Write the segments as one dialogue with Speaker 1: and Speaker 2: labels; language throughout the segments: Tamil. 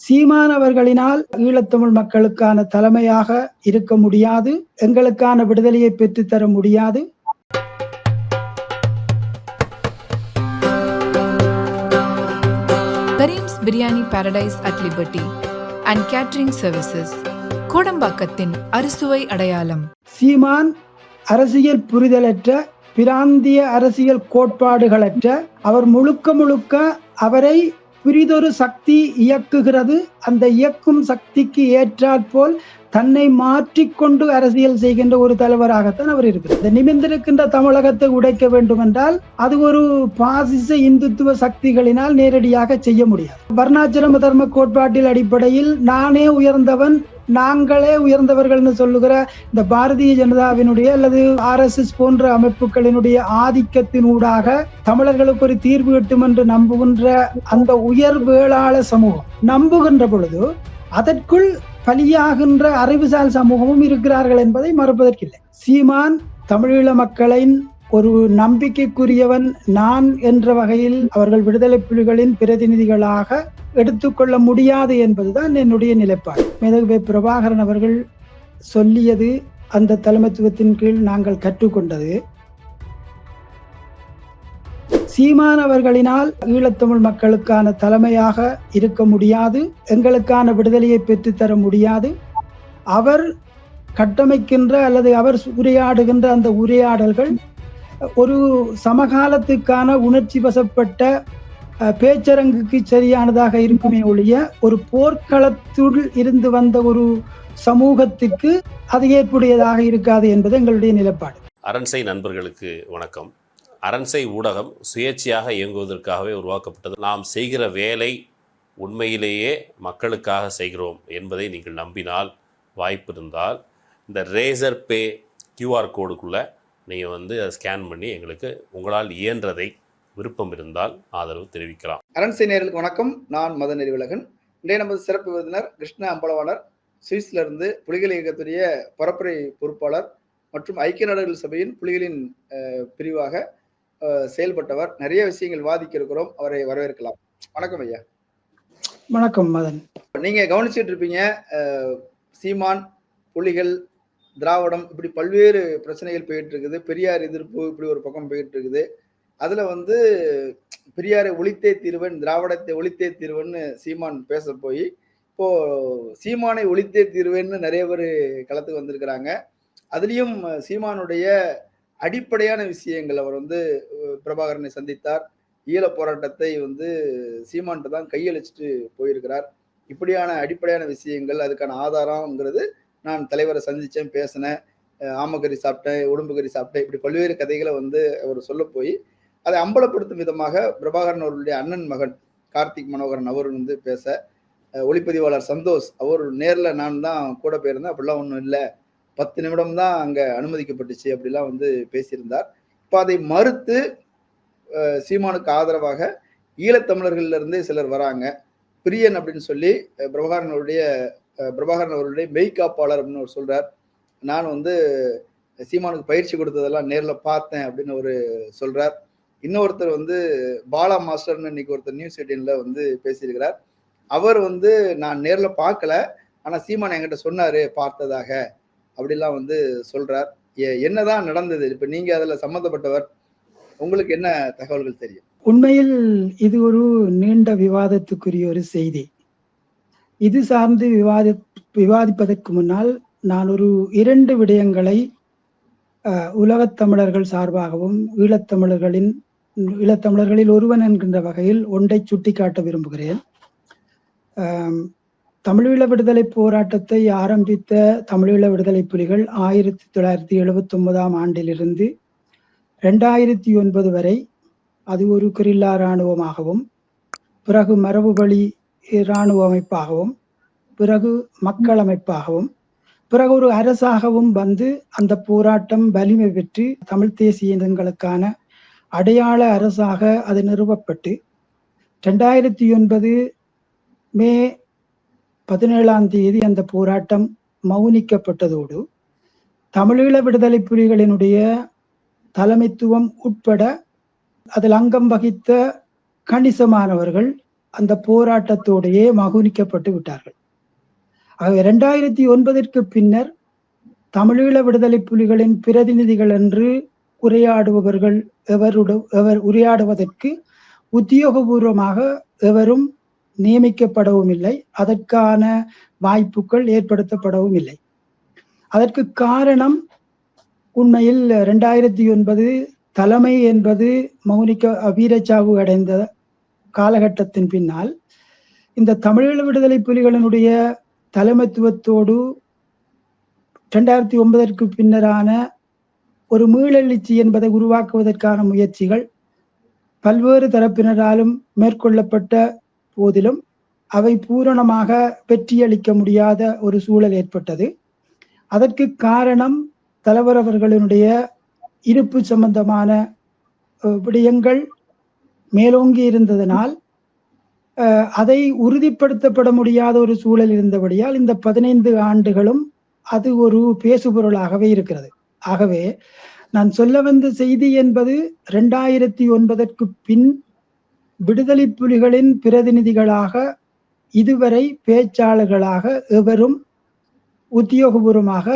Speaker 1: சீமானவர்களினால் ஈழத்தமிழ் மக்களுக்கான தலைமையாக இருக்க முடியாது எங்களுக்கான விடுதலையை பெற்றுத்தர முடியாது.
Speaker 2: Karim's biryani paradise at Liberty and catering services கோடம்பாக்கத்தின் அறுசுவை அடையாளம்.
Speaker 1: சீமான் அரசியல் புரிதலற்ற பிராந்திய அரசியல் கோட்பாடுகளற்ற அவர் முழுக்க முழுக்க அவரை பிரிதொரு சக்தி இயக்குகிறது. அந்த இயக்கும் சக்திக்கு ஏற்றாற்போல் தன்னை மாற்றிக்கொண்டு அரசியல் செய்கின்ற ஒரு தலைவராகத்தான் அவர் இருக்கிறார். இந்த நிமிர்ந்திருக்கின்ற தமிழகத்தை உடைக்க வேண்டும் என்றால் அது ஒரு பாசிச இந்துத்துவ சக்திகளினால் நேரடியாக செய்ய முடியாது. வர்ணாச்சிரம தர்ம கோட்பாட்டில் அடிப்படையில் நானே உயர்ந்தவன் நாங்களே உயர்ந்தவர்கள்னு சொல்லுகிற இந்த பாரதிய ஜனதாவினுடைய அல்லது ஆர்எஸ்எஸ் போன்ற அமைப்புகளினுடைய ஆதிக்கத்தினூடாக தமிழர்களுக்கு ஒரு தீர்வு கிட்டும் என்று நம்புகின்ற அந்த உயர் வேளாள சமூகம் நம்புகின்ற பொழுது அதற்குள் பலியாகின்ற அறிவுசால் சமூகமும் இருக்கிறார்கள் என்பதை மறுப்பதற்கில்லை. சீமான் தமிழீழ மக்களின் ஒரு நம்பிக்கைக்குரியவன் நான் என்ற வகையில் அவர்கள் விடுதலை புலிகளின் பிரதிநிதிகளாக எடுத்துக்கொள்ள முடியாது என்பதுதான் என்னுடைய நிலைப்பாடு. மேதகு பிரபாகரன் அவர்கள் சொல்லியது அந்த தலைமைத்துவத்தின் கீழ் நாங்கள் கற்றுக்கொண்டது. சீமான் அவர்களினால் ஈழத்தமிழ் மக்களுக்கான தலைமையாக இருக்க முடியாது எங்களுக்கான விடுதலையை பெற்றுத்தர முடியாது. அவர் கட்டமைக்கின்ற அல்லது அவர் உரையாடுகின்ற அந்த உரையாடல்கள் ஒரு சமகாலத்துக்கான உணர்ச்சி வசப்பட்ட பேச்சரங்குக்கு சரியானதாக இருக்குமே ஒழிய ஒரு போர்க்களத்துள் இருந்து வந்த ஒரு சமூகத்துக்கு அது ஏற்புடையதாக இருக்காது என்பது எங்களுடைய நிலைப்பாடு.
Speaker 3: அரண்சை நண்பர்களுக்கு வணக்கம். அரண்சை ஊடகம் சுயேட்சையாக இயங்குவதற்காகவே உருவாக்கப்பட்டது. நாம் செய்கிற வேலை உண்மையிலேயே மக்களுக்காக செய்கிறோம் என்பதை நீங்கள் நம்பினால் வாய்ப்பு இருந்தால் இந்த ரேசர் பே கியூஆர் கோடுக்குள்ளே நீங்கள் வந்து அதை ஸ்கேன் பண்ணி எங்களுக்கு உங்களால் இயன்றதை விருப்பம் இருந்தால் ஆதரவு தெரிவிக்கலாம்.
Speaker 4: அரண்சை நேர்களுக்கு வணக்கம். நான் மத நெறிவிலகன் இன்றைய நமது சிறப்பு விருந்தினர் கிருஷ்ண அம்பலவாணர் சுவிஸ்ல இருந்து புலிகள் இயக்கத்துடைய பரப்புரை பொறுப்பாளர் மற்றும் ஐக்கிய நாடுகள் சபையின் புலிகளின் பிரிவாக செயல்பட்டவர். நிறைய விஷயங்கள் வாதிக்க இருக்கிறோம். அவரை வரவேற்கலாம். வணக்கம் ஐயா.
Speaker 1: வணக்கம் மதன்.
Speaker 4: நீங்க கவனிச்சுட்டு இருப்பீங்க சீமான் புலிகள் திராவிடம் இப்படி பல்வேறு பிரச்சனைகள் போயிட்டு இருக்குது பெரியார் எதிர்ப்பு இப்படி ஒரு பக்கம் போயிட்டு இருக்குது அதுல வந்து பெரியாரை ஒழித்தே தீர்வன் திராவிடத்தை ஒழித்தே தீர்வன்னு சீமான் பேச போய் இப்போ சீமானை ஒழித்தே தீர்வேன்னு நிறைய பேர் களத்துக்கு வந்திருக்கிறாங்க. அதுலேயும் சீமானுடைய அடிப்படையான விஷயங்கள் அவர் வந்து பிரபாகரனை சந்தித்தார். ஈழ போராட்டத்தை வந்து சீமான்ட்டு தான் கையளிச்சுட்டு போயிருக்கிறார். இப்படியான அடிப்படையான விஷயங்கள் அதுக்கான ஆதாரம்ங்கிறது நான் தலைவரை சந்தித்தேன் பேசினேன் ஆமக்கறி சாப்பிட்டேன் உடம்புக்கறி சாப்பிட்டேன் இப்படி பல்வேறு கதைகளை வந்து அவர் சொல்ல போய் அதை அம்பலப்படுத்தும் விதமாக பிரபாகரன் அவருடைய அண்ணன் மகன் கார்த்திக் மனோகரன் அவர் வந்து பேச ஒளிப்பதிவாளர் சந்தோஷ் அவர் நேரில் நான் தான் கூட போயிருந்தேன் அப்படிலாம் ஒன்றும் இல்லை. பத்து நிமிடம் தான் அங்கே அனுமதிக்கப்பட்டுச்சு அப்படிலாம் வந்து பேசியிருந்தார். இப்போ அதை மறுத்து சீமானுக்கு ஆதரவாக ஈழத்தமிழர்கள்லேருந்தே சிலர் வராங்க. பிரியன் அப்படின்னு சொல்லி பிரபாகரனுடைய பிரபாகரன் அவருடைய மெய்காப்பாளர் அப்படின்னு அவர் சொல்றார். நான் வந்து சீமானுக்கு பயிற்சி கொடுத்ததெல்லாம் நேரில் பார்த்தேன் அப்படின்னு ஒரு சொல்றார். இன்னொருத்தர் வந்து பாலா மாஸ்டர்னு இன்னைக்கு ஒருத்தர் நியூஸ் எயிட்டீன்ல வந்து பேசியிருக்கிறார். அவர் வந்து நான் நேரில் பார்க்கல ஆனால் சீமான் என்கிட்ட சொன்னாரு பார்த்ததாக. அப்படிலாம் வந்து சொல்றார். என்னதான் நடந்தது? இப்போ நீங்க அதில் சம்மந்தப்பட்டவர் உங்களுக்கு என்ன தகவல்கள் தெரியும்?
Speaker 1: உண்மையில் இது ஒரு நீண்ட விவாதத்துக்குரிய ஒரு செய்தி. இது சார்ந்து விவாதி விவாதிப்பதற்கு முன்னால் நான் ஒரு இரண்டு விடயங்களை உலகத் தமிழர்கள் சார்பாகவும் ஈழத்தமிழர்களின் ஈழத்தமிழர்களில் ஒருவன் என்கின்ற வகையில் ஒன்றை சுட்டிக்காட்ட விரும்புகிறேன். தமிழீழ விடுதலை போராட்டத்தை ஆரம்பித்த தமிழீழ விடுதலை புலிகள் ஆயிரத்தி தொள்ளாயிரத்தி எழுபத்தி ஒன்பதாம் ஆண்டிலிருந்து ரெண்டாயிரத்தி ஒன்பது வரை அது ஒரு கிரில்லா இராணுவமாகவும் பிறகு மரபு வழி இராணுவ அமைப்பாகவும் பிறகு மக்கள் அமைப்பாகவும் பிறகு ஒரு அரசாகவும் வந்து அந்த போராட்டம் வலிமை பெற்று தமிழ் தேசிய இனங்களுக்கான அடையாள அரசாக அது நிறுவப்பட்டு ரெண்டாயிரத்தி ஒன்பது மே பதினேழாம் தேதி அந்த போராட்டம் மௌனிக்கப்பட்டதோடு தமிழீழ விடுதலை புலிகளினுடைய தலைமைத்துவம் உட்பட அதில் அங்கம் வகித்த கணிசமானவர்கள் அந்த போராட்டத்தோடையே மகுனிக்கப்பட்டு விட்டார்கள். ஆகவே இரண்டாயிரத்தி ஒன்பதற்கு பின்னர் தமிழீழ விடுதலை புலிகளின் பிரதிநிதிகள் என்று உரையாடுபவர்கள் எவருட எவர் உரையாடுவதற்கு உத்தியோகபூர்வமாக எவரும் நியமிக்கப்படவும் இல்லை அதற்கான வாய்ப்புகள் ஏற்படுத்தப்படவும் இல்லை அதற்கு காரணம் உண்மையில் ரெண்டாயிரத்தி ஒன்பது தலைமை என்பது மௌனிக்க வீரச்சாவு அடைந்த காலகட்டத்தின் பின்னால் இந்த தமிழீழ விடுதலை புலிகளினுடைய தலைமைத்துவத்தோடு ரெண்டாயிரத்தி ஒன்பதற்கு பின்னரான ஒரு மீளெழுச்சி என்பதை உருவாக்குவதற்கான முயற்சிகள் பல்வேறு தரப்பினராலும் மேற்கொள்ளப்பட்ட போதிலும் அவை பூரணமாக வெற்றியளிக்க முடியாத ஒரு சூழல் ஏற்பட்டது. அதற்கு காரணம் தலைவர் அவர்களினுடைய இருப்பு சம்பந்தமான விடயங்கள் மேலோங்கி இருந்ததனால் அதை உறுதிப்படுத்தப்பட முடியாத ஒரு சூழல் இருந்தபடியால் இந்த பதினைந்து ஆண்டுகளும் அது ஒரு பேசுபொருளாகவே இருக்கிறது. ஆகவே நான் சொல்ல வந்த செய்தி என்பது ரெண்டாயிரத்தி ஒன்பதற்கு பின் விடுதலை புலிகளின் பிரதிநிதிகளாக இதுவரை பேச்சாளர்களாக எவரும் உத்தியோகபூர்வமாக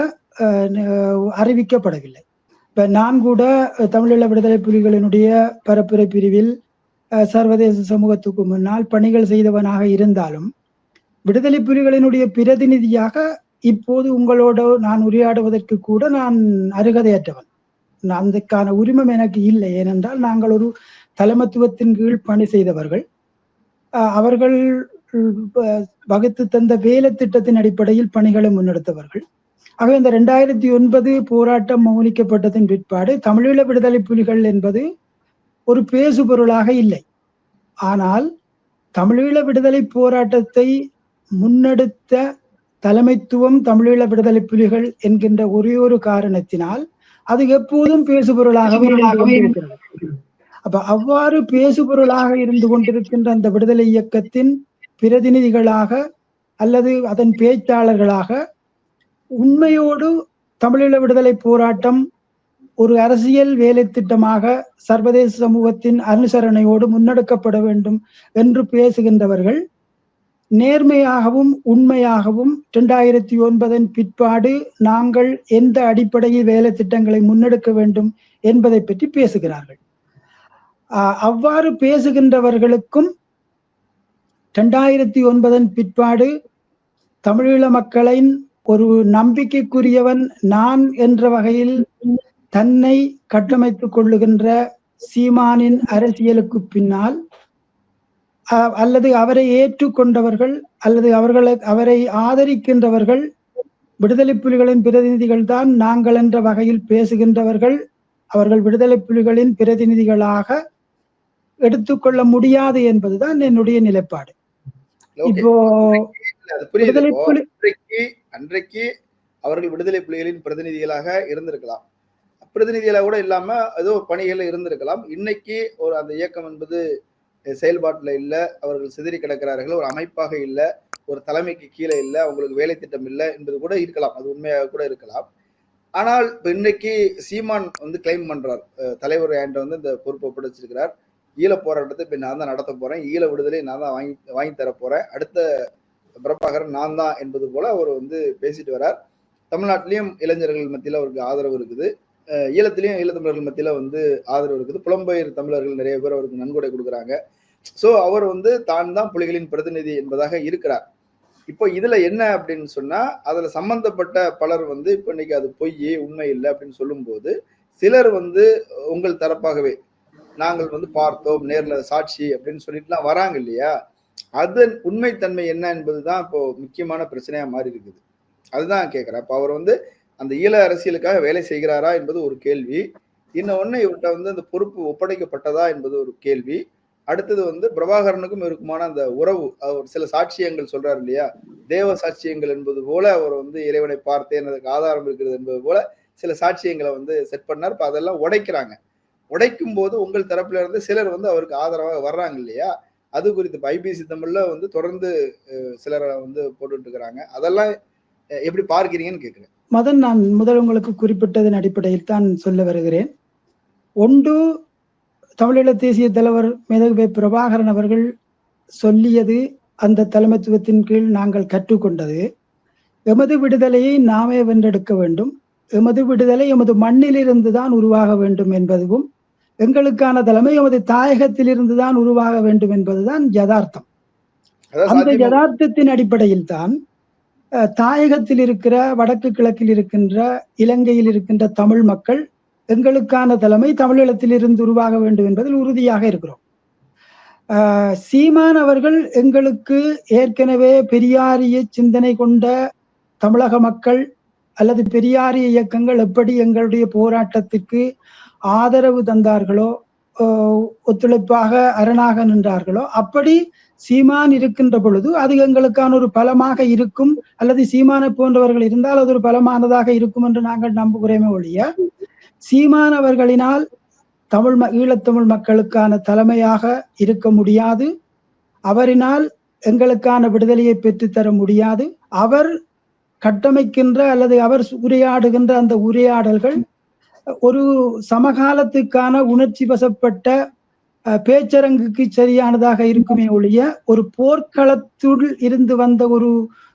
Speaker 1: அறிவிக்கப்படவில்லை. இப்ப நான் கூட தமிழீழ விடுதலை புலிகளினுடைய பரப்புரை பிரிவில் சர்வதேச சமூகத்துக்கு முன்னால் பணிகள் செய்தவனாக இருந்தாலும் விடுதலை புலிகளினுடைய பிரதிநிதியாக இப்போது உங்களோட நான் உரையாடுவதற்கு கூட நான் அருகதையற்றவன். நான் அதுக்கான உரிமம் எனக்கு இல்லை. ஏனென்றால் நாங்கள் ஒரு தலைமத்துவத்தின் கீழ் பணி செய்தவர்கள். அவர்கள் வகுத்து தந்த வேலை திட்டத்தின் அடிப்படையில் பணிகளை முன்னெடுத்தவர்கள். ஆகவே இந்த ரெண்டாயிரத்தி ஒன்பது போராட்டம் மௌனிக்கப்பட்டதின் பிற்பாடு தமிழீழ விடுதலை புலிகள் என்பது ஒரு பேசுபொருளாக இல்லை ஆனால் தமிழீழ விடுதலை போராட்டத்தை முன்னெடுத்த தலைமைத்துவம் தமிழீழ விடுதலை புலிகள் என்கின்ற ஒரே ஒரு காரணத்தினால் அது எப்போதும் பேசுபொருளாகவே இருந்து கொண்டிருக்கிறது. அப்ப அவ்வாறு பேசுபொருளாக இருந்து கொண்டிருக்கின்ற அந்த விடுதலை இயக்கத்தின் பிரதிநிதிகளாக அல்லது அதன் பேச்சாளர்களாக உண்மையோடு தமிழீழ விடுதலை போராட்டம் ஒரு அரசியல் வேலை திட்டமாக சர்வதேச சமூகத்தின் அனுசரணையோடு முன்னெடுக்கப்பட வேண்டும் என்று பேசுகின்றவர்கள் நேர்மையாகவும் உண்மையாகவும் இரண்டாயிரத்தி ஒன்பதன் பிற்பாடு நாங்கள் எந்த அடிப்படையில் வேலை திட்டங்களை முன்னெடுக்க வேண்டும் என்பதை பற்றி பேசுகிறார்கள். அவ்வாறு பேசுகின்றவர்களுக்கும் இரண்டாயிரத்தி ஒன்பதன் பிற்பாடு தமிழீழ மக்களின் ஒரு நம்பிக்கைக்குரியவன் நான் என்ற வகையில் தன்னை கட்டமைத்துக் கொள்ளுகின்ற சீமானின் அரசியலுக்கு பின்னால் அல்லது அவரை ஏற்றுக்கொண்டவர்கள் அல்லது அவர்களை அவரை ஆதரிக்கின்றவர்கள் விடுதலை புலிகளின் பிரதிநிதிகள் தான் நாங்கள் என்ற வகையில் பேசுகின்றவர்கள் அவர்கள் விடுதலை புலிகளின் பிரதிநிதிகளாக எடுத்துக்கொள்ள முடியாது என்பதுதான் என்னுடைய நிலைப்பாடு. இப்போ விடுதலை புலி
Speaker 4: அன்றைக்கு அவர்கள் விடுதலை புலிகளின் பிரதிநிதிகளாக இருந்திருக்கலாம். பிரதிநிதிகளாக கூட இல்லாம ஏதோ பணிகள் இருந்திருக்கலாம். இன்னைக்கு ஒரு அந்த இயக்கம் என்பது செயல்பாட்டுல இல்ல அவர்கள் சிதறி கிடக்கிறார்கள் ஒரு அமைப்பாக இல்ல ஒரு தலைமைக்கு கீழே இல்ல அவங்களுக்கு வேலை திட்டம் இல்ல என்பது கூட இருக்கலாம். அது உண்மையாக கூட இருக்கலாம். ஆனால் இப்ப இன்னைக்கு சீமான் வந்து கிளைம் பண்றார். தலைவர் ஆண்ட வந்து இந்த பொறுப்பை ஒப்படைச்சிருக்கிறார். ஈழ போராட்டத்தை இப்ப நான் தான் நடத்த போறேன். ஈழ விடுதலை நான் தான் வாங்கி வாங்கி தர போறேன். அடுத்த பிரபாகரன் நான் தான் என்பது போல அவர் வந்து பேசிட்டு வரார் தமிழ்நாட்டிலையும் இளைஞர்கள் மத்தியில் அவருக்கு ஆதரவு இருக்குது. ஈழத்திலையும் ஈழத்தமிழர்கள் மத்தியில வந்து ஆதரவு இருக்குது. புலம்பெயர் தமிழர்கள் நிறைய பேர் அவருக்கு நன்கொடை கொடுக்குறாங்க. ஸோ அவர் வந்து தான் தான் புலிகளின் பிரதிநிதி என்பதாக இருக்கிறார். இப்போ இதுல என்ன அப்படின்னு சொன்னா அதுல சம்பந்தப்பட்ட பலர் வந்து இப்ப இன்னைக்கு அது பொய் உண்மை இல்லை அப்படின்னு சொல்லும்போது சிலர் வந்து உங்கள் தரப்பாகவே நாங்கள் வந்து பார்த்தோம் நேர்ல சாட்சி அப்படின்னு சொல்லிட்டுலாம் வராங்க இல்லையா? அதன் உண்மைத்தன்மை என்ன என்பதுதான் இப்போ முக்கியமான பிரச்சனையா மாறி இருக்குது. அதுதான் கேட்கிறேன். அப்ப அவர் வந்து அந்த ஈழ அரசியலுக்காக வேலை செய்கிறாரா என்பது ஒரு கேள்வி. இன்னொன்னு இவர்கிட்ட வந்து அந்த பொறுப்பு ஒப்படைக்கப்பட்டதா என்பது ஒரு கேள்வி. அடுத்தது வந்து பிரபாகரனுக்கும் இருக்குமான அந்த உறவு அவர் சில சாட்சியங்கள் சொல்றாரு இல்லையா? தேவ சாட்சியங்கள் என்பது போல அவர் வந்து இறைவனை பார்த்தேன் அதுக்கு ஆதாரம் இருக்கிறது என்பது போல சில சாட்சியங்களை வந்து செட் பண்ணார். இப்போ அதெல்லாம் உடைக்கிறாங்க. உடைக்கும் போது உங்கள் தரப்புல இருந்து சிலர் வந்து அவருக்கு ஆதரவாக வர்றாங்க இல்லையா? அது குறித்து இப்ப ஐபிசி தமிழ்ல வந்து தொடர்ந்து சிலரை வந்து போட்டுட்டு இருக்கிறாங்க. அதெல்லாம் எப்படி பார்க்கிறீங்கன்னு கேட்குறேன்
Speaker 1: மதன் நான் முதல் உங்களுக்கு குறிப்பிட்டதன் அடிப்படையில் தான் சொல்ல வருகிறேன். ஒன்று தமிழீழ தேசிய தலைவர் மேதகு பிரபாகரன் அவர்கள் சொல்லியது அந்த தலைமைத்துவத்தின் கீழ் நாங்கள் கற்றுக்கொண்டது. எமது விடுதலையை நாமே வென்றெடுக்க வேண்டும். எமது விடுதலை எமது மண்ணிலிருந்து தான் உருவாக வேண்டும் என்பதும் எங்களுக்கான தலைமை எமது தாயகத்திலிருந்து தான் உருவாக வேண்டும் என்பதுதான் யதார்த்தம். அந்த யதார்த்தத்தின் அடிப்படையில் தான் தாயகத்தில் இருக்கிற வடக்கு கிழக்கில் இருக்கின்ற இலங்கையில் இருக்கின்ற தமிழ் மக்கள் எங்களுக்கான தலைமை தமிழீழத்தில் இருந்து உருவாக வேண்டும் என்பதில் உறுதியாக இருக்கிறோம். சீமான் அவர்கள் எங்களுக்கு ஏற்கனவே பெரியாரிய சிந்தனை கொண்ட தமிழக மக்கள் அல்லது பெரியாரிய இயக்கங்கள் எப்படி எங்களுடைய போராட்டத்திற்கு ஆதரவு தந்தார்களோ ஒத்துழைப்பாக அரணாக நின்றார்களோ அப்படி சீமான் இருக்கின்ற பொழுது அது எங்களுக்கான ஒரு பலமாக இருக்கும். அல்லது சீமானை போன்றவர்கள் இருந்தால் அது ஒரு பலமானதாக இருக்கும் என்று நாங்கள் நம்புகிறோமே ஒழிய சீமான் அவர்களினால் தமிழ் ம- ஈழத்தமிழ் மக்களுக்கான தலைமையாக இருக்க முடியாது. அவரினால் எங்களுக்கான விடுதலையை பெற்றுத்தர முடியாது. அவர் கட்டமைக்கின்ற அல்லது அவர் உரையாடுகின்ற அந்த உரையாடல்கள் ஒரு சமகாலத்துக்கான உணர்ச்சி வசப்பட்ட பேச்சரங்குக்கு சரியானதாக இருக்குமே ஒழிய ஒரு போர்க்களத்துள் இருந்து வந்த ஒரு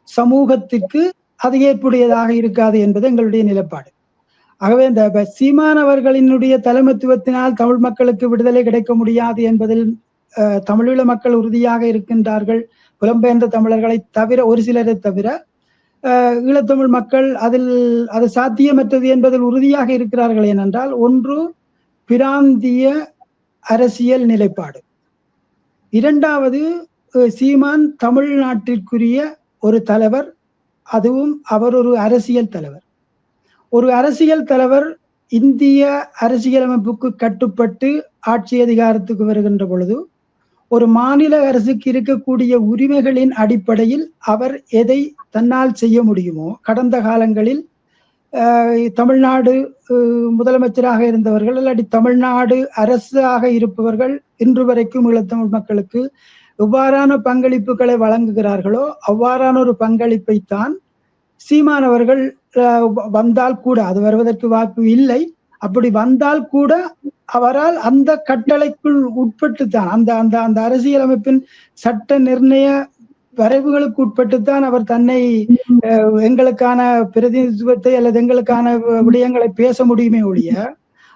Speaker 1: சமூகத்திற்கு அது ஏற்புடையதாக இருக்காது என்பது எங்களுடைய நிலைப்பாடு. ஆகவே இந்த சீமானவர்களினுடைய தலைமத்துவத்தினால் அவர்களினுடைய தலைமைத்துவத்தினால் தமிழ் மக்களுக்கு விடுதலை கிடைக்க முடியாது என்பதில் தமிழீழ மக்கள் உறுதியாக இருக்கின்றார்கள். புலம்பெயர்ந்த தமிழர்களை தவிர ஒரு சிலரை தவிர ஈழத்தமிழ் மக்கள் அதில் அது சாத்தியமற்றது என்பதில் உறுதியாக இருக்கிறார்கள். ஏனென்றால் ஒன்று பிராந்திய அரசியல் நிலைப்பாடு. இரண்டாவது சீமான் தமிழ்நாட்டிற்குரிய ஒரு தலைவர் அதுவும் அவர் ஒரு அரசியல் தலைவர். ஒரு அரசியல் தலைவர் இந்திய அரசியலமைப்புக்கு கட்டுப்பட்டு ஆட்சி அதிகாரத்துக்கு வருகின்ற பொழுது ஒரு மாநில அரசுக்கு இருக்கக்கூடிய உரிமைகளின் அடிப்படையில் அவர் எதை தன்னால் செய்ய முடியுமோ கடந்த காலங்களில் தமிழ்நாடு முதலமைச்சராக இருந்தவர்கள் இல்லாட்டி தமிழ்நாடு அரசாக இருப்பவர்கள் இன்று வரைக்கும் ஈழத்தமிழ் மக்களுக்கு எவ்வாறான பங்களிப்புகளை வழங்குகிறார்களோ அவ்வாறான ஒரு பங்களிப்பை தான் சீமானவர்கள் வந்தால் கூட அது வருவதற்கு வாய்ப்பு இல்லை. அப்படி வந்தால் கூட அவரால் அந்த கட்டளைக்குள் உட்பட்டு தான் அந்த அந்த அந்த அரசியலமைப்பின் சட்ட நிர்ணய வரைவுகளுக்கு உட்பட்டுத்தான் அவர் தன்னை எங்களுக்கான பிரதிநிதித்துவத்தை அல்லது எங்களுக்கான விடயங்களை பேச முடியுமே ஒழிய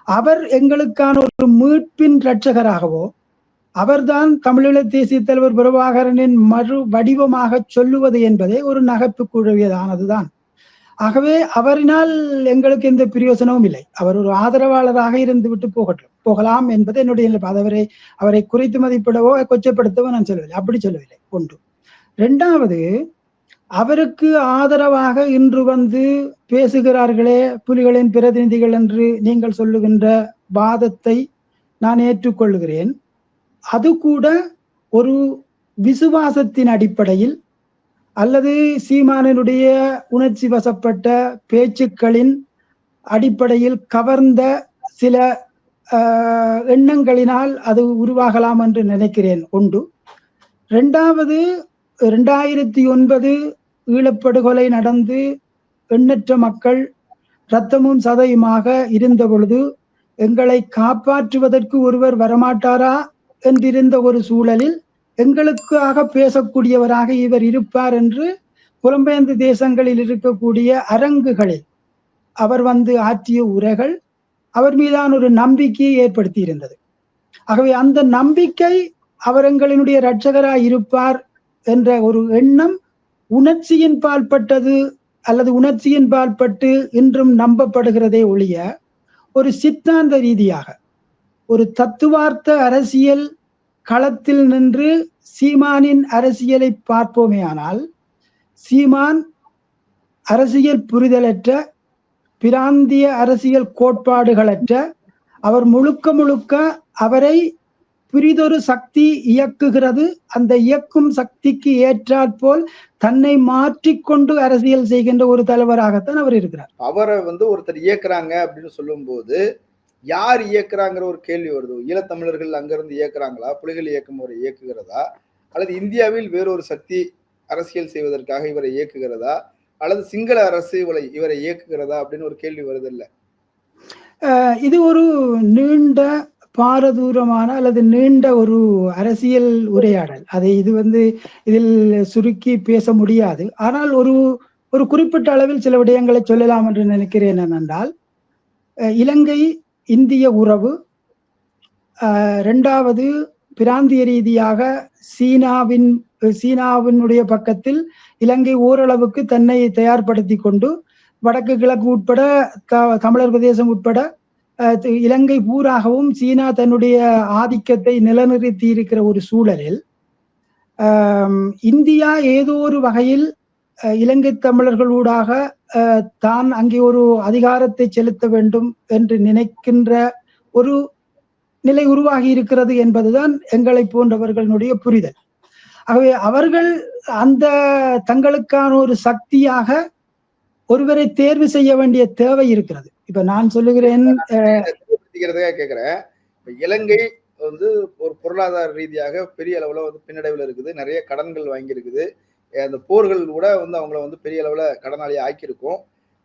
Speaker 1: அவர் எங்களுக்கான ஒரு மீட்பின் இரட்சகராகவோ அவர்தான் தமிழீழ தேசிய தலைவர் பிரபாகரனின் மறு வடிவமாக சொல்லுவது என்பதே ஒரு நகைப்புக்குரியதானதுதான் ஆகவே அவரினால் எங்களுக்கு எந்த பிரயோசனமும் இல்லை. அவர் ஒரு ஆதரவாளராக இருந்து விட்டு போகட்டும் போகலாம் என்பது என்னுடைய. அவரை அவரை குறைத்து மதிப்பிடவோ கொச்சப்படுத்தவோ நான் சொல்லவில்லை. அப்படி சொல்லவில்லை. ஒன்று. ரெண்டாவது அவருக்கு ஆதரவாக இன்று வந்து பேசுகிறார்களே புலிகளின் பிரதிநிதிகள் என்று நீங்கள் சொல்லுகின்ற வாதத்தை நான் ஏற்றுக்கொள்கிறேன். அது கூட ஒரு விசுவாசத்தின் அடிப்படையில் அல்லது சீமானனுடைய உணர்ச்சி வசப்பட்ட பேச்சுக்களின் அடிப்படையில் கவர்ந்த சில எண்ணங்களினால் அது உருவாகலாம் என்று நினைக்கிறேன். உண்டு ரெண்டாவது ரெண்டாயிரத்தி ஒன்பது ஈழப்படுகொலை நடந்து எண்ணற்ற மக்கள் இரத்தமும் சதையுமாக இருந்த பொழுது எங்களை காப்பாற்றுவதற்கு ஒருவர் வரமாட்டாரா என்றிருந்த ஒரு சூழலில் எங்களுக்காக பேசக்கூடியவராக இவர் இருப்பார் என்று புலம்பெயர்ந்த தேசங்களில் இருக்கக்கூடிய அரங்குகளில் அவர் வந்து ஆற்றிய உரைகள் அவர் மீதான ஒரு நம்பிக்கையை ஏற்படுத்தி இருந்தது ஆகவே அந்த நம்பிக்கை அவர் எங்களினுடைய இரட்சகராய் இருப்பார் என்ற ஒரு எண்ணம் உணர்ச்சியின் பால்பட்டது அல்லது உணர்ச்சியின் பால்பட்டு இன்றும் நம்பப்படுகிறதே ஒழிய ஒரு சித்தாந்த ரீதியாக ஒரு தத்துவார்த்த அரசியல் களத்தில் நின்று சீமானின் அரசியலை பார்ப்போமேயானால் சீமான் அரசியல் புரிதலற்ற பிராந்திய அரசியல் கோட்பாடுகளற்ற அவர் முழுக்க முழுக்க அவரை பிரிதொரு சக்தி இயக்குகிறது. அந்த இயக்கும் சக்திக்கு ஏற்றாற்போல் தன்னை மாற்றிக்கொண்டு அரசியல் செய்கின்ற ஒரு தலைவராகத்தான் அவர் இருக்கிறார்.
Speaker 4: அவரை வந்து ஒருத்தர் இயக்குறாங்க அப்படின்னு சொல்லும்போது யார் இயக்குறாங்கிற ஒரு கேள்வி வருது. ஈழத்தமிழர்கள் அங்கிருந்து இயக்குறாங்களா? புலிகள் இயக்கம் அவரை இயக்குகிறதா? அல்லது இந்தியாவில் வேறொரு சக்தி அரசியல் செய்வதற்காக இவரை இயக்குகிறதா? அல்லது சிங்கள அரசு இவரை இவரை இயக்குகிறதா? அப்படின்னு ஒரு கேள்வி வருது இல்ல
Speaker 1: இது ஒரு நீண்ட பாரதூரமான அல்லது நீண்ட ஒரு அரசியல் உரையாடல். அதை இது வந்து இதில் சுருக்கி பேச முடியாது. ஆனால் ஒரு ஒரு குறிப்பிட்ட அளவில் சில விடயங்களை சொல்லலாம் என்று நினைக்கிறேன் என்னென்றால் இலங்கை இந்திய உறவு ரெண்டாவது பிராந்திய ரீதியாக சீனாவின் சீனாவினுடைய பக்கத்தில் இலங்கை ஓரளவுக்கு தன்னை தயார்படுத்தி கொண்டு வடக்கு கிழக்கு உட்பட த- தமிழர் பிரதேசம் உட்பட இலங்கை பூராகவும் சீனா தன்னுடைய ஆதிக்கத்தை நிலநிறுத்தி இருக்கிற ஒரு சூழலில் இந்தியா ஏதோ ஒரு வகையில் இலங்கை தமிழர்களூடாக தான் அங்கே ஒரு அதிகாரத்தை செலுத்த வேண்டும் என்று நினைக்கின்ற ஒரு நிலை உருவாகி இருக்கிறது என்பதுதான் எங்களை போன்றவர்களுடைய புரிதல். ஆகவே அவர்கள் அந்த தங்களுக்கான ஒரு சக்தியாக ஒருவரை தேர்வு செய்ய வேண்டிய தேவை இருக்கிறது. இப்ப நான் சொல்லுகிறேன்
Speaker 4: கேட்கிறேன் இப்ப இலங்கை வந்து ஒரு பொருளாதார ரீதியாக பெரிய அளவுல வந்து பின்னடைவுல இருக்குது. நிறைய கடன்கள் வாங்கி இருக்குது அந்த போர்கள் கூட வந்து அவங்கள வந்து பெரிய அளவுல கடனாளி ஆக்கியிருக்கும்.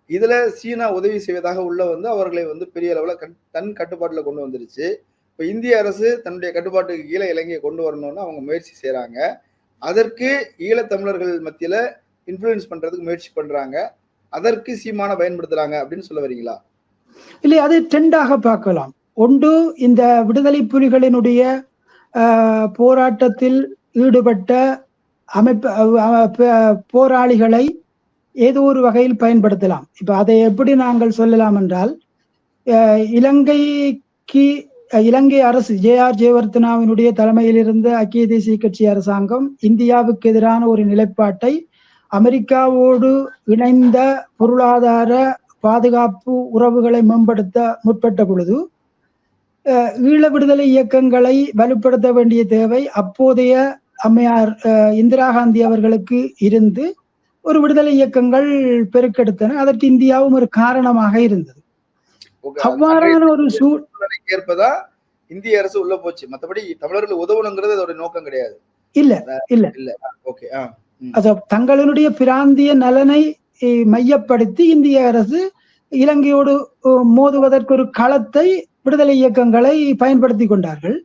Speaker 4: இதுல சீனா உதவி செய்வதாக உள்ள வந்து அவர்களை வந்து பெரிய அளவுல கண் தன் கட்டுப்பாட்டுல கொண்டு வந்துருச்சு. இப்ப இந்திய அரசு தன்னுடைய கட்டுப்பாட்டுக்கு கீழே இலங்கையை கொண்டு வரணும்னு அவங்க முயற்சி செய்றாங்க. அதற்கு ஈழத்தமிழர்கள் மத்தியில இன்ஃப்ளூயன்ஸ் பண்றதுக்கு முயற்சி பண்றாங்க. அதற்கு சீமான பயன்படுத்துறாங்க அப்படின்னு சொல்ல வரீங்களா?
Speaker 1: இல்லை அது ட்ரெண்டாக பார்க்கலாம். ஒன்று இந்த விடுதலை புலிகளினுடைய ஆஹ், போராட்டத்தில் ஈடுபட்ட அமைப்பு போராளிகளை ஏதோ ஒரு வகையில் பயன்படுத்தலாம். இப்ப அதை எப்படி நாங்கள் சொல்லலாம் என்றால் அஹ், இலங்கைக்கு இலங்கை அரசு ஜே ஆர் ஜெயவர்த்தனாவினுடைய தலைமையில் இருந்த ஐக்கிய தேசிய கட்சி அரசாங்கம் இந்தியாவுக்கு எதிரான ஒரு நிலைப்பாட்டை அமெரிக்காவோடு இணைந்த பொருளாதார பாதுகாப்பு உறவுகளை மேம்படுத்த முற்பட்ட பொழுது ஈழ விடுதலை இயக்கங்களை வலுப்படுத்த வேண்டிய தேவை அப்போதைய அம்மையார் இந்திரா காந்தி அவர்களுக்கு இருந்து ஒரு விடுதலை இயக்கங்கள் பெருக்கெடுத்தன. அதற்கு இந்தியாவும் ஒரு காரணமாக இருந்தது. அவ்வாறான ஒரு
Speaker 4: சூழ்நிலைக்கு ஏற்பதான் இந்திய அரசு உள்ள போச்சு? மத்தபடி தமிழர்கள் உதவணுங்கிறது அதோட நோக்கம் கிடையாது.
Speaker 1: இல்ல
Speaker 4: இல்ல. ஓகே ஆ
Speaker 1: அது தங்களினுடைய பிராந்திய நலனை மையப்படுத்தி இந்திய அரசு இலங்கையோடு மோதுவதற்கு ஒரு களத்தை விடுதலை இயக்கங்களை பயன்படுத்தி கொண்டார்கள்.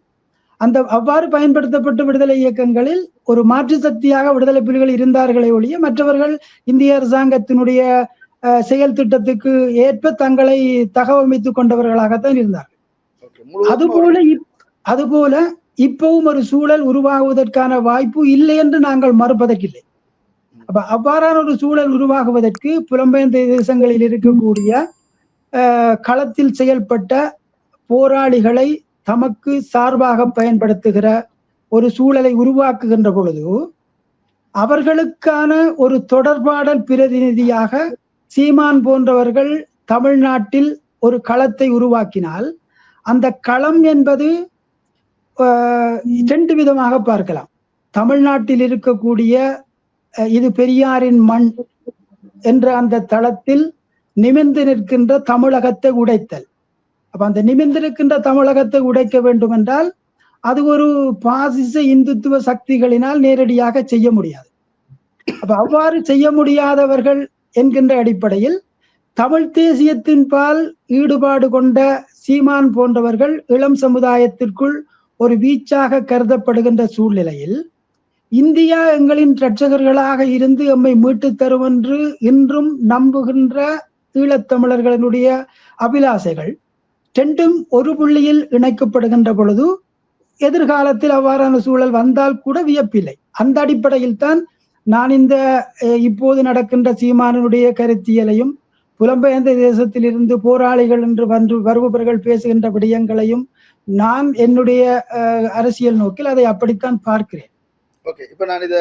Speaker 1: அந்த அவ்வாறு பயன்படுத்தப்பட்ட விடுதலை இயக்கங்களில் ஒரு மாற்று சக்தியாக விடுதலை புலிகள் இருந்தார்களே ஒழிய மற்றவர்கள் இந்திய அரசாங்கத்தினுடைய செயல் திட்டத்துக்கு ஏற்ப தங்களை தகவமைத்துக் கொண்டவர்களாகத்தான் இருந்தார்கள். அதுபோல அதுபோல இப்பவும் ஒரு சூழல் உருவாகுவதற்கான வாய்ப்பு இல்லை என்று நாங்கள் மறுப்பதற்கில்லை. அப்ப அவ்வாறான ஒரு சூழல் உருவாகுவதற்கு புலம்பெயர்ந்த தேசங்களில் இருக்கக்கூடிய அஹ், களத்தில் செயல்பட்ட போராளிகளை தமக்கு சார்பாக பயன்படுத்துகிற ஒரு சூழலை உருவாக்குகின்ற பொழுது அவர்களுக்கான ஒரு தொடர்பாடல் பிரதிநிதியாக சீமான் போன்றவர்கள் தமிழ்நாட்டில் ஒரு களத்தை உருவாக்கினால் அந்த களம் என்பது ஆஹ், இரண்டு விதமாக பார்க்கலாம். தமிழ்நாட்டில் இருக்கக்கூடிய இது பெரியாரின் மண் என்ற அந்த தளத்தில் நிமிர்ந்து நிற்கின்ற தமிழகத்தை உடைத்தல். அப்ப அந்த நிமிர்ந்து நிற்கின்ற தமிழகத்தை உடைக்க வேண்டும் என்றால் அது ஒரு பாசிச இந்துத்துவ சக்திகளினால் நேரடியாக செய்ய முடியாது. அப்ப அவ்வாறு செய்ய முடியாதவர்கள் என்கின்ற அடிப்படையில் தமிழ் தேசியத்தின் பால் ஈடுபாடு கொண்ட சீமான் போன்றவர்கள் இளம் சமுதாயத்திற்குள் ஒரு வீச்சாக கருதப்படுகின்ற சூழ்நிலையில் இந்தியா எங்களின் இரட்சகர்களாக இருந்து எம்மை மீட்டுத் தரும் என்று இன்றும் நம்புகின்ற ஈழத்தமிழர்களினுடைய அபிலாசைகள் ரெண்டும் ஒரு புள்ளியில் இணைக்கப்படுகின்ற பொழுது எதிர்காலத்தில் அவ்வாறான சூழல் வந்தால் கூட வியப்பில்லை. அந்த அடிப்படையில் தான் நான் இந்த இப்போது நடக்கின்ற சீமானனுடைய கருத்தியலையும் புலம்பெயர்ந்த தேசத்திலிருந்து போராளிகள் என்று வந்து வருபவர்கள் பேசுகின்ற விடயங்களையும் நான் என்னுடைய அரசியல் நோக்கில் அதை அப்படித்தான் பார்க்கிறேன்.
Speaker 4: ஓகே இப்போ நான் இதை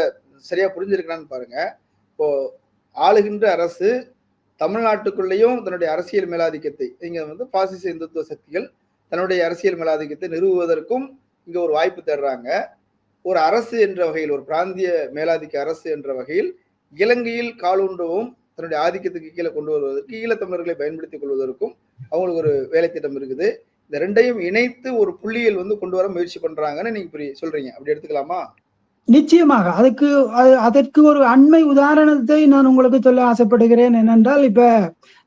Speaker 4: சரியா புரிஞ்சிருக்கிறான்னு பாருங்க. இப்போ ஆளுகின்ற அரசு தமிழ்நாட்டுக்குள்ளேயும் தன்னுடைய அரசியல் மேலாதிக்கத்தை இங்க வந்து பாசிச இந்துத்துவ சக்திகள் தன்னுடைய அரசியல் மேலாதிக்கத்தை நிறுவுவதற்கும் இங்க ஒரு வாய்ப்பு தேடுறாங்க. ஒரு அரசு என்ற வகையில் ஒரு பிராந்திய மேலாதிக்க அரசு என்ற வகையில் இலங்கையில் காலூன்றவும் தன்னுடைய ஆதிக்கத்துக்கு கீழே கொண்டு வருவதற்கு ஈழத்தமிழர்களை பயன்படுத்திக் கொள்வதற்கும் அவங்களுக்கு ஒரு வேலை திட்டம் இருக்குது. இந்த ரெண்டையும் இணைத்து ஒரு புள்ளியில் வந்து கொண்டு வர முயற்சி பண்றாங்கன்னு நீங்க புரிய சொல்றீங்க. அப்படி எடுத்துக்கலாமா?
Speaker 1: நிச்சயமாக. அதுக்கு அது- அதற்கு ஒரு அண்மை உதாரணத்தை நான் உங்களுக்கு சொல்ல ஆசைப்படுகிறேன் என்னென்றால் இப்ப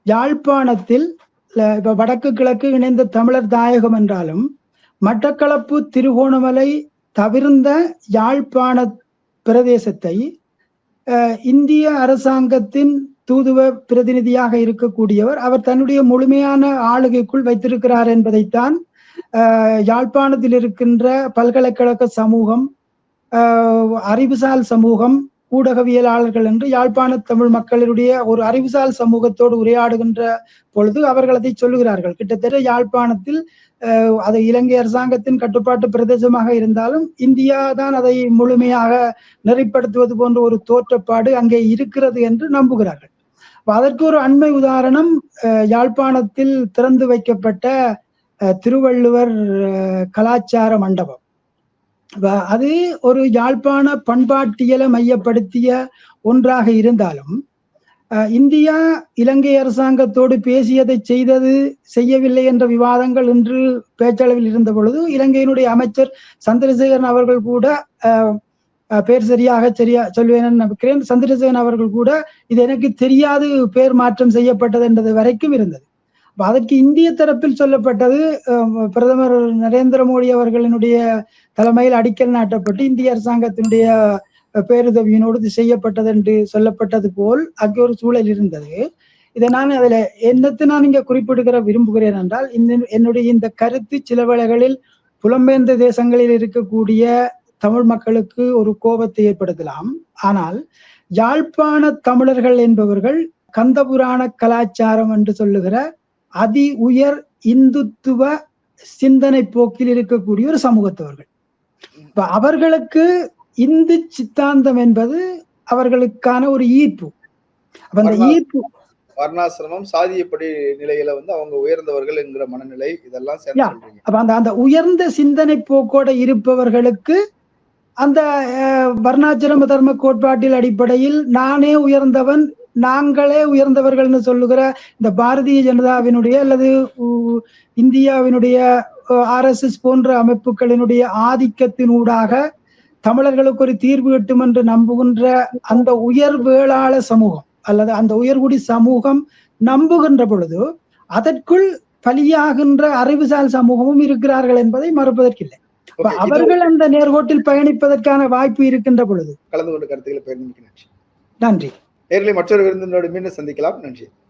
Speaker 1: யாழ்ப்பாணத்தில் இப்ப வடக்கு கிழக்கு இணைந்த தமிழர் தாயகம் என்றாலும் மட்டக்களப்பு திருகோணமலை தவிர்ந்த யாழ்ப்பாண பிரதேசத்தை அஹ், இந்திய அரசாங்கத்தின் தூதுவ பிரதிநிதியாக இருக்கக்கூடியவர் அவர் தன்னுடைய முழுமையான ஆளுகைக்குள் வைத்திருக்கிறார் என்பதைத்தான் யாழ்ப்பாணத்தில் இருக்கின்ற பல்கலைக்கழக சமூகம் அறிவுசால் சமூகம் ஊடகவியலாளர்கள் என்று யாழ்ப்பாண தமிழ் மக்களுடைய ஒரு அறிவுசால் சமூகத்தோடு உரையாடுகின்ற பொழுது அவர்கள் அதை சொல்லுகிறார்கள். கிட்டத்தட்ட யாழ்ப்பாணத்தில் அது இலங்கை அரசாங்கத்தின் கட்டுப்பாட்டு பிரதேசமாக இருந்தாலும் இந்தியா தான் அதை முழுமையாக நெறிப்படுத்துவது போன்ற ஒரு தோற்றப்பாடு அங்கே இருக்கிறது என்று நம்புகிறார்கள். அதற்கு ஒரு அண்மை உதாரணம் யாழ்ப்பாணத்தில் திறந்து வைக்கப்பட்ட திருவள்ளுவர் கலாச்சார மண்டபம். அது ஒரு யாழ்ப்பாண பண்பாட்டியலை மையப்படுத்திய ஒன்றாக இருந்தாலும் இந்தியா இலங்கை அரசாங்கத்தோடு பேசியதை செய்தது செய்யவில்லை என்ற விவாதங்கள் இன்று பேச்சளவில் இருந்த பொழுது இலங்கையினுடைய அமைச்சர் சந்திரசேகரன் அவர்கள் கூட பேர் சரியாக சரியா சொல்வேன் நினைக்கிறேன் சந்திரசேகரன் அவர்கள் கூட இது எனக்கு தெரியாது பேர் மாற்றம் செய்யப்பட்டது என்றது வரைக்கும் இருந்தது. அப்ப அதற்கு இந்திய தரப்பில் சொல்லப்பட்டது பிரதமர் நரேந்திர மோடி அவர்களினுடைய தலைமையில் அடிக்கல் நாட்டப்பட்டு இந்திய அரசாங்கத்தினுடைய பேருதவியினோடு செய்யப்பட்டது என்று சொல்லப்பட்டது போல் அங்கே ஒரு சூழல் இருந்தது. இதை நான் அதுல என்னத்தை நான் இங்க குறிப்பிடுகிற விரும்புகிறேன் என்றால் இந்த என்னுடைய இந்த கருத்து சில வேளைகளில் புலம்பெயர்ந்த தேசங்களில் இருக்கக்கூடிய தமிழ் மக்களுக்கு ஒரு கோபத்தை ஏற்படுத்தலாம். ஆனால் யாழ்ப்பாண தமிழர்கள் என்பவர்கள் கந்தபுராண கலாச்சாரம் என்று சொல்லுகிற அதி உயர் இந்துத்துவ சிந்தனை போக்கில் இருக்கக்கூடிய ஒரு சமூகத்தவர்கள். இப்ப அவர்களுக்கு இந்து சித்தாந்தம் என்பது அவர்களுக்கான ஒரு ஈர்ப்பு. அப்ப அந்த. ஈர்ப்பு
Speaker 4: வர்ணாசிரமம் சாதியப்படி நிலையில வந்து அவங்க உயர்ந்தவர்கள் என்கிற மனநிலை இதெல்லாம்
Speaker 1: அப்ப அந்த அந்த உயர்ந்த சிந்தனை போக்கோட இருப்பவர்களுக்கு அந்த வர்ணாசிரம தர்ம கோட்பாட்டில் அடிப்படையில் நானே உயர்ந்தவன் நாங்களே உயர்ந்தவர்கள்னு சொல்லுகிற இந்த பாரதிய ஜனதாவினுடைய அல்லது இந்தியாவினுடைய ஆர்எஸ்எஸ் போன்ற அமைப்புகளினுடைய ஆதிக்கத்தினூடாக தமிழர்களுக்கு ஒரு தீர்வு எட்டும் என்று நம்புகின்ற அந்த உயர் வேளாள சமூகம் அல்லது அந்த உயர்குடி சமூகம் நம்புகின்ற பொழுது அதற்குள் பலியாகின்ற அறிவுசால் சமூகமும் இருக்கிறார்கள் என்பதை மறுப்பதற்கில்லை. அவர்கள் அந்த நேர்கோட்டில் பயணிப்பதற்கான வாய்ப்பு இருக்கின்ற பொழுது.
Speaker 4: கலந்து கொண்ட கருத்துக்களை நன்றி.
Speaker 1: நன்றி
Speaker 4: மற்றொரு விருந்தினோடு மீண்டும் சந்திக்கலாம். நன்றி.